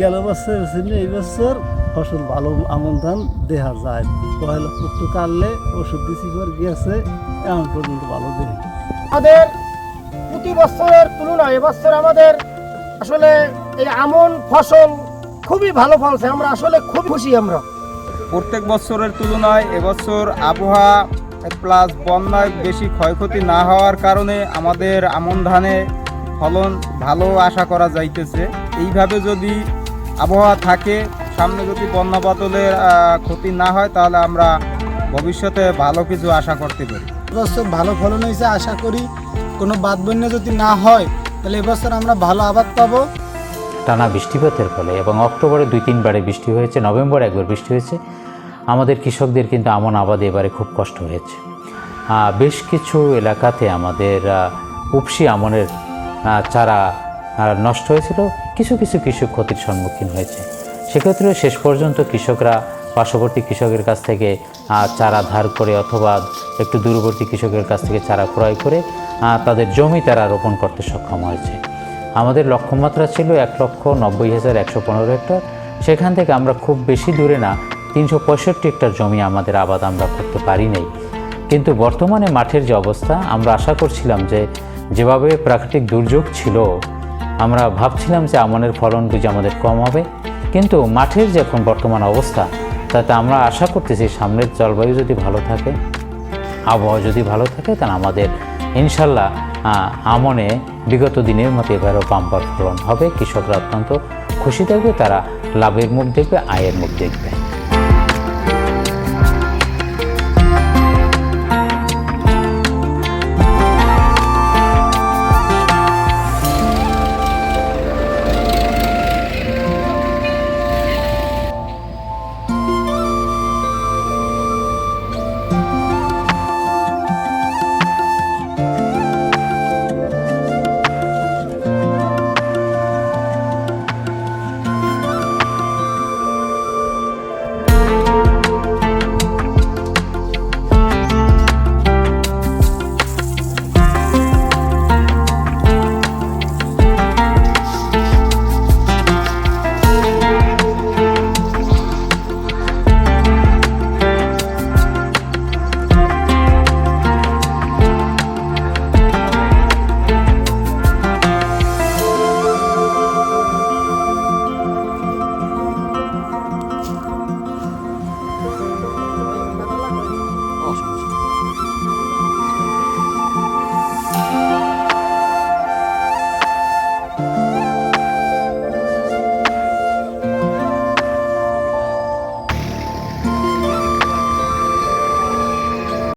গেল বছর ছিল এই বছর ফসল ভালো আমন ধান দেখা যায়। পয়লা পুক্ত কাটলে ওষুধ দিছি পর গেছে এমন পর্যন্ত ভালো দেয় আমাদের প্রতি বছরের তুলনায় এবছর আমাদের আসলে এই আমন ফসল খুবই ভালো ফলছে আমরা আসলে খুব খুশি আমরা। প্রত্যেক বছরের তুলনায় এবছর আবহাওয়া প্লাস বন্যায় বেশি ক্ষয়ক্ষতি না হওয়ার কারণে আমাদের আমন ধানে ফলন ভালো আশা করা যাইতেছে। এইভাবে যদি আবহাওয়া থাকে সামনে যদি বন্যা বাদলের ক্ষতি না হয় তাহলে আমরা ভবিষ্যতে ভালো কিছু আশা করতে পারি। এবছর ভালো ফলন হয়েছে আশা করি। কোনো বাদ বন্যা যদি না হয় তাহলে এবছর আমরা ভালো আবাদ পাবো। টানা বৃষ্টিপাতের ফলে এবং অক্টোবরে দুই তিনবারে বৃষ্টি হয়েছে নভেম্বরে একবার বৃষ্টি হয়েছে। আমাদের কৃষকদের কিন্তু আমন আবাদে এবারে খুব কষ্ট হয়েছে। বেশ কিছু এলাকাতে আমাদের উপসি আমনের চারা নষ্ট হয়েছিল কিছু কিছু কৃষক ক্ষতির সম্মুখীন হয়েছে। সেক্ষেত্রে শেষ পর্যন্ত কৃষকরা পার্শ্ববর্তী কৃষকের কাছ থেকে চারা ধার করে অথবা একটু দূরবর্তী কৃষকের কাছ থেকে চারা ক্রয় করে তাদের জমি তারা রোপণ করতে সক্ষম হয়েছে। আমাদের লক্ষ্যমাত্রা ছিল এক লক্ষ নব্বই হাজার একশো পনেরো হেক্টর। সেখান থেকে আমরা খুব বেশি দূরে না, তিনশো পঁয়ষট্টি হেক্টর জমি আমাদের আবাদ আমরা করতে পারি নাই। কিন্তু বর্তমানে মাঠের যে অবস্থা, আমরা আশা করছিলাম যে যেভাবে প্রাকৃতিক দুর্যোগ ছিল আমরা ভাবছিলাম যে আমনের ফলন বুঝি আমাদের কম হবে, কিন্তু মাঠের যে এখন বর্তমান অবস্থা, তাতে আমরা আশা করতেছি সামনের জলবায়ু যদি ভালো থাকে, আবহাওয়া যদি ভালো থাকে, তাহলে আমাদের ইনশাল্লাহ আমনে বিগত দিনের মতো এবারও বাম্পার ফলন হবে। কৃষকরা অত্যন্ত খুশি থাকবে, তারা লাভের মুখ দেখবে, আয়ের মুখ দেখবে।